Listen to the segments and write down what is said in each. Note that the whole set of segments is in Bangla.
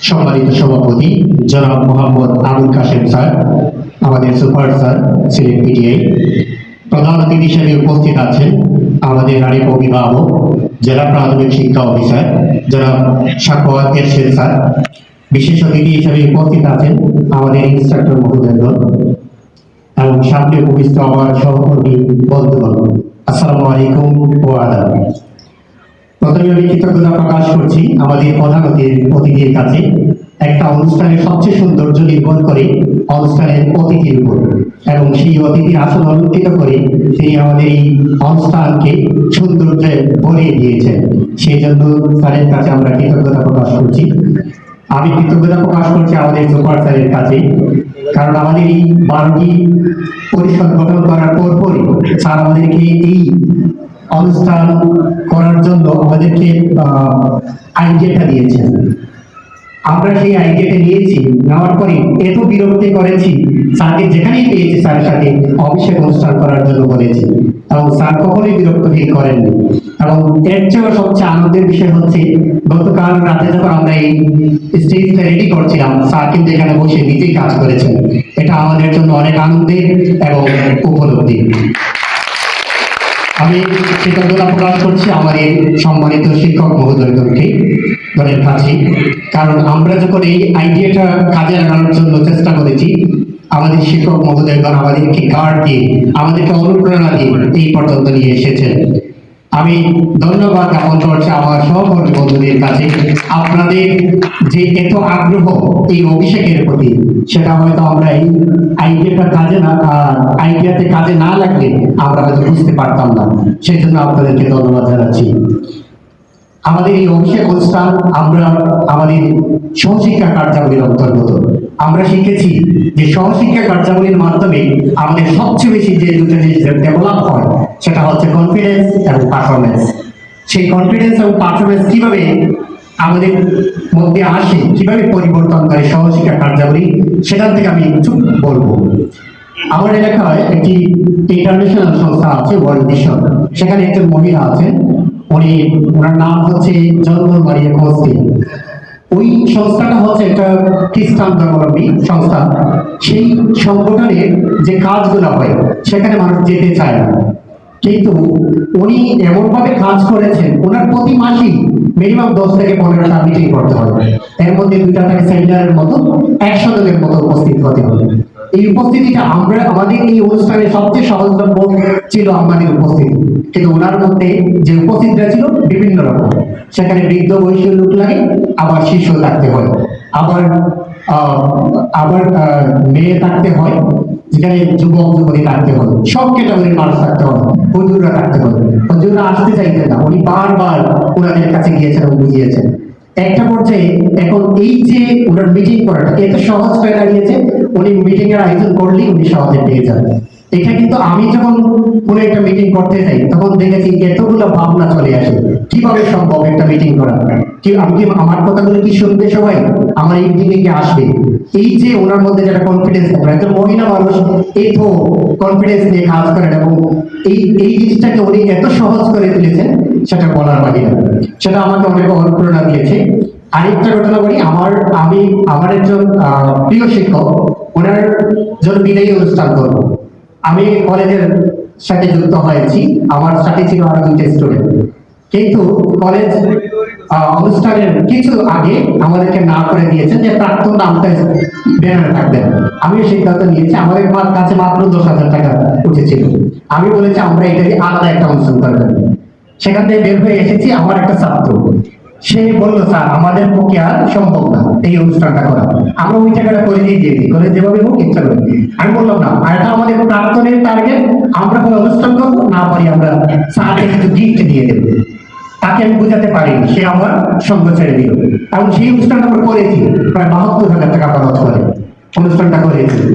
উপস্থিত সভাপতি জনাব মোহাম্মদ আবুল কাশেম স্যার আমাদের সুপার স্যার সিলেট পিটিআই প্রধান অতিথি হিসেবে উপস্থিত আছেন আমাদের আরেক অভিভাবক জেলা প্রাথমিক শিক্ষা অফিসার জনাব সাকোয়াত এরশেদ স্যার বিশেষ অতিথি হিসেবে উপস্থিত আছেন আমাদের ইনস্ট্রাক্টর মহোদয়গণ এবং সামনে উপবিষ্ট আমার সহকর্মী বন্ধুগণ আসসালামু ও আদাব প্রথমে আমি কৃতজ্ঞতা প্রকাশ করছি আমাদের প্রধান অতিথি- অতিথির কাছে। একটা অনুষ্ঠানের সবচেয়ে সৌন্দর্য নির্ভর করে অনুষ্ঠানের অতিথির উপর। এবং সেই অতিথির আসন অলঙ্কিত করে তিনি আমাদের এই অনুষ্ঠানকে সৌন্দর্যে ভরিয়ে দিয়েছেন। সেই জন্য স্যারের কাছে আমরা কৃতজ্ঞতা প্রকাশ করছি। আমি কৃতজ্ঞতা প্রকাশ করছি আমাদের সুপার স্যারের কাছে। কারণ আমাদের এই বারোটি পরিষদ গঠন করার পরপরই স্যার আমাদেরকে এই অনুষ্ঠান করার জন্য আমাদেরকে আইডিয়াটা দিয়েছেন। আমরা সেই আইডিয়াটা নিয়েছি, নেওয়ার পরে এত বিরক্তি করেছি, স্যারকে যেখানেই পেয়েছি স্যারের সাথে অভিষেক অনুষ্ঠান করার জন্য বলেছি। এবং স্যার কখনোই বিরক্ত ফিল করেননি। এবং এর চেয়েও সবচেয়ে আনন্দের বিষয় হচ্ছে, গতকাল রাতে যখন আমরা এই স্টেজটা রেডি করছিলাম স্যার কিন্তু এখানে বসে নিজেই কাজ করেছেন। এটা আমাদের জন্য অনেক আনন্দের এবং উপলব্ধি। আমি কৃতজ্ঞতা প্রকাশ করছি আমার এই সম্মানিত শিক্ষক মহোদয়গণকে দলের কাছে কারণ আমরা যখন এই আইডিয়াটা কাজে লাগানোর জন্য চেষ্টা করেছি, আমাদের শিক্ষক মহোদয়গণ আমাদেরকে গার্ড দিয়ে, আমাদেরকে অনুপ্রেরণা দিয়ে এই পর্যন্ত নিয়ে এসেছেন। আমি ধন্যবাদ জ্ঞাপন করছি আমার সহকর্মী বন্ধুদের কাছে। আপনাদের যে এত আগ্রহ এই অভিষেকের প্রতি, সেটা হয়তো আমরা এই আইডিয়াটা কাজে না আইডিয়াতে কাজে না লাগলে আমরা হয়তো বুঝতে পারতাম না। সেই জন্য আপনাদেরকে ধন্যবাদ জানাচ্ছি। আমাদের এই অভিষেক অনুষ্ঠান আমরা আমাদের সহশিক্ষা কার্যাবলীর অন্তর্গত। আমরা শিখেছি যে সহশিক্ষা কার্যাবলীর মাধ্যমে আমাদের সবচেয়ে বেশি যে দুটো জিনিস ডেভেলপ হয় সেটা হচ্ছে কনফিডেন্স এবং পারফরমেন্স সেই কনফিডেন্স এবং পারফরমেন্স কীভাবে আমাদের মধ্যে আসে, কীভাবে পরিবর্তন করে সহশিক্ষা কার্যাবলী সেখান থেকে আমি একটু বলব। আমার এলাকায় একটি ইন্টারন্যাশনাল সংস্থা আছে ওয়ার্ল্ড মিশন সেখানে একজন মহিলা আছেন, উনি ওনার নাম হচ্ছে জন্ম মারিয়া কোস্তি ওই সংস্থাটা হচ্ছে একটা খ্রিস্টান ধর্মাবলম্বী সংস্থা। সেই সংগঠনের যে কাজগুলো হয়, সেখানে মানুষ যেতে চায় না। কিন্তু উনি এমনভাবে কাজ করেছেন, ওনার প্রতি মাসেই মিনিমাম দশ থেকে পনেরোটা মিটিং করতে হবে। এর মধ্যে দুইটা থেকে সেমিনারের মতো, একশো জনের মতো উপস্থিত হতে হবে। এই উপস্থিতিটা আমরা, আমাদের এই অনুষ্ঠানে সবচেয়ে সহজলভ্য ছিল আমাদের উপস্থিতি। কিন্তু ওনার মধ্যে যে উপস্থিতিটা ছিল, বিভিন্ন রকম। সেখানে বৃদ্ধ বয়সী লোক লাগে, আবার শিশু থাকতে হয়। আবার আবার মেয়ে থাকতে হয়। যেখানে যুবক, যুবতী কাটতে হবে। সব ক্যাটাগরির মানুষ থাকতে হবে। হজুররা থাকতে হবে। হজুররা আসতে চাইতেন না। উনি বারবার ওনাদের কাছে গিয়েছেন এবং বুঝিয়েছেন। একটা পর্যায়ে এখন এই যে ওনার মিটিং করাটা, এত সহজ হয়ে দাঁড়িয়েছে, উনি মিটিং এর আয়োজন করলেই উনি সহজে পেয়ে যাবেন। এটা কিন্তু আমি যখন কোনো একটা মিটিং করতে যাই, তখন দেখেছি এতগুলো ভাবনা চলে আসে। কীভাবে সম্ভব একটা মিটিং করা? কি, আমি কি আমার কথাগুলো কি শুনবে সবাই? আমার এই মিটিং এ আসবে? এই যে ওনার মধ্যে যেটা কনফিডেন্স থাকবে একজন মহিলা মানুষ এই তো কনফিডেন্স নিয়ে কাজ করেন এবং এই এই জিনিসটাকে উনি এত সহজ করে তুলেছেন, সেটা বলার বাহিরে সেটা আমাকে অনেক অনুপ্রেরণা দিয়েছে। আরেকটা ঘটনা বলি, আমার, আমি, আমার একজন প্রিয় শিক্ষক, ওনার জন্য বিদায়ী অনুষ্ঠান করব। আমি কলেজের সাথে যুক্ত হয়েছি। আমার সাথে ছিল আরও দুইটা স্টুডেন্ট কিন্তু কলেজ অনুষ্ঠানের কিছু আগে আমাদেরকে না করে দিয়েছেন যে প্রাক্তন নামটা ব্যানারে থাকবেন আমিও সিদ্ধান্ত নিয়েছি। আমাদের মা- কাছে মাত্র দশ হাজার টাকা উঠেছিল। আমি বলেছি, আমরা এটা দিয়ে আলাদা একটা অনুষ্ঠান করবেন সেখান থেকে বের হয়ে এসেছি আমার একটা ছাত্র। সে বলল, স্যার, আমাদের পক্ষে আর সম্ভব না এই অনুষ্ঠানটা করা। আমরা ওই টাকাটা করে দিয়ে দিয়েছি করে যেভাবে হোক ইচ্ছা করে আমি বললাম, না, আর এটা আমাদের প্রাক্তনের টার্গেট আমরা কোনো অনুষ্ঠান করব না পারি, আমরা স্যারকে কিছু গিফট দিয়ে দেবো। তাকে আমি বোঝাতে পারিনি, সে আমার সঙ্গ ছেড়ে দিল। কারণ সেই অনুষ্ঠানটা আমরা করেছি, প্রায় বাহাত্তর হাজার টাকা খরচ করে। অনুষ্ঠানটা করেছি।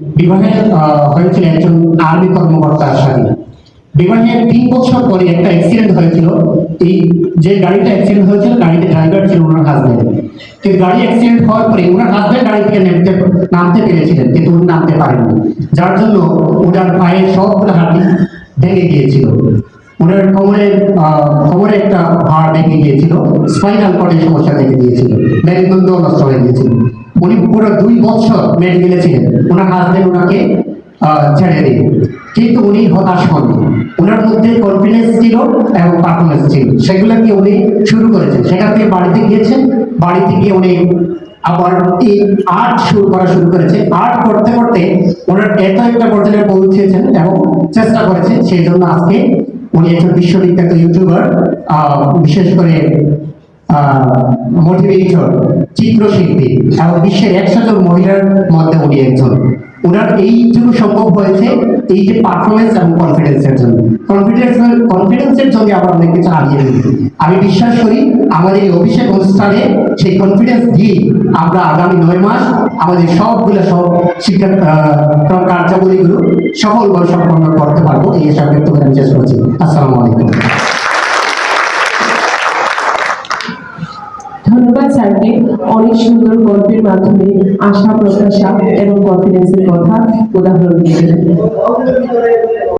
হয়েছিল একজন আর্মি তিন বছর পরে একটা অ্যাক্সিডেন্ট হয়েছিল। এই যে গাড়িটা অ্যাক্সিডেন্ট হয়েছিল, গাড়িতে ড্রাইভার ছিল ওনার হাজবেন্ড কিন্তু গাড়ি অ্যাক্সিডেন্ট হওয়ার পরে ওনার হাজবেন্ড গাড়ি থেকে নামতে নামতে পেরেছিলেন, কিন্তু উনি নামতে পারেননি। যার জন্য ওনার পায়ের সবগুলো হাঁটি ভেঙে গিয়েছিল। ওনার কোমরে কোমরে একটা হাড় ভেঙে গিয়েছিল। স্পাইনাল কর্ডের সমস্যা দেখে দিয়েছিল মেরুদণ্ড নষ্ট হয়ে গিয়েছিল। উনি পুরো দুই বছর মেডিকেলে ছিলেন ওনার হাজবেন্ড ওনাকে ছেড়ে দিন। কিন্তু উনি হতাশ হন। ওনার মধ্যে কনফিডেন্স ছিল এবং পারফরমেন্স ছিল। সেগুলোকে উনি শুরু করেছেন। সেখান থেকে বাড়িতে গিয়েছেন। বাড়িতে গিয়ে উনি আবার এই আর্ট শুরু করা শুরু করেছে আর্ট করতে করতে ওনার এত একটা পর্যায়ে পৌঁছেছেন এবং চেষ্টা করেছেন। সেই জন্য আজকে উনি একজন বিশ্ববিখ্যাত ইউটিউবার বিশেষ করে মোটিভেটর চিত্রশিল্পী এবং বিশ্বের একশো জন মহিলার মধ্যে উনি একজন। ওনার এইটুকু সম্ভব হয়েছে এই যে পারফরমেন্স এবং কনফিডেন্সের জন্য। কনফিডেন্স কনফিডেন্সের জন্য আবার অনেক কিছু হারিয়ে দিই আমি বিশ্বাস করি আমাদের এই অভিষেক অনুষ্ঠানে সেই কনফিডেন্স দিয়ে আমরা আগামী নয় মাস আমাদের সবগুলো সব শিক্ষা কার্যাবলীগুলো সফলভাবে সম্পন্ন করতে পারব এই হিসাবে ব্যক্ত করে আমি শেষ করছি। আসসালামু আলাইকুম। অনেক সুন্দর গল্পের মাধ্যমে আশা প্রত্যাশা এবং কনফিডেন্সের কথা উদাহরণ দিয়েছেন